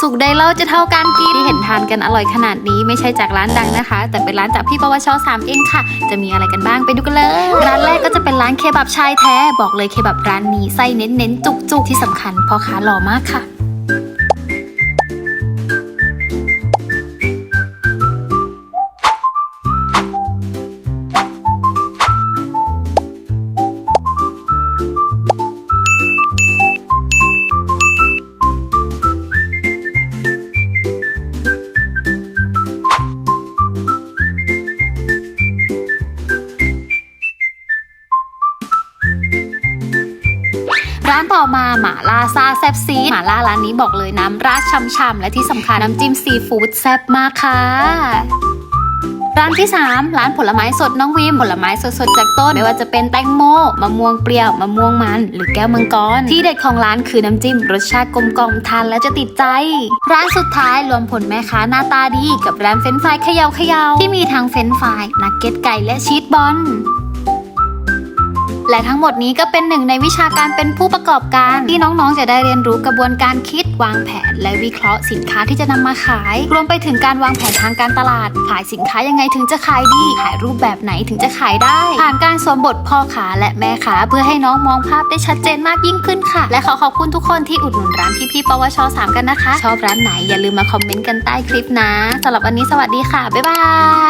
สุกใดเล่าจะเท่ากันกินที่เห็นทานกันอร่อยขนาดนี้ไม่ใช่จากร้านดังนะคะ แต่เป็นร้านจากพี่ปวช3เองค่ะ จะมีอะไรกันบ้างไปดูกันเลย ร้านแรกก็จะเป็นร้านเคบับชายแท้ บอกเลยเคบับร้านนี้ไส้เน้นๆจุกๆที่สำคัญพ่อค้าหล่อมากค่ะ ร้านต่อมาหมาล่าซาแซบซีหมาล่าร้านนี้บอกเลยน้ำราดช่ำๆและที่สำคัญน้ำจิ้มซีฟู้ดแซ่บมากค่ะร้านที่ 3 ร้านผลไม้สดน้องวิมผลไม้สดๆจากต้น ไม่ว่าจะเป็นแตงโมมะม่วงเปรี้ยวมะม่วงมัน หรือแก้วมังกร ที่เด็ดของร้านคือน้ำจิ้ม รสชาติกลมกล่อมทานแล้วจะติดใจ ร้านสุดท้ายรวมผลแม่ค้าหน้าตาดี กับร้านเฟรนฟรายเขยาเขยาที่มีทั้งเฟรนฟรายนักเก็ตไก่และชีสบอล และทั้งหมดนี้ก็เป็นหนึ่งในวิชาการเป็นผู้ประกอบการ ที่น้องๆ จะได้เรียนรู้กระบวนการคิดวางแผน และวิเคราะห์สินค้าที่จะนำมาขาย รวมไปถึงการวางแผนทางการตลาด ขายสินค้ายังไงถึงจะขายดี ขายรูปแบบไหนถึงจะขายได้ ผ่านการสวมบทพ่อขาและแม่ขาเพื่อให้น้องมองภาพได้ชัดเจนมากยิ่งขึ้นค่ะ และขอขอบคุณทุกคนที่อุดหนุนร้านพี่ๆปวช 3 กันนะคะ ชอบร้านไหนอย่าลืมมาคอมเมนต์กันใต้คลิปนะสำหรับวันนี้สวัสดีค่ะบ๊ายบาย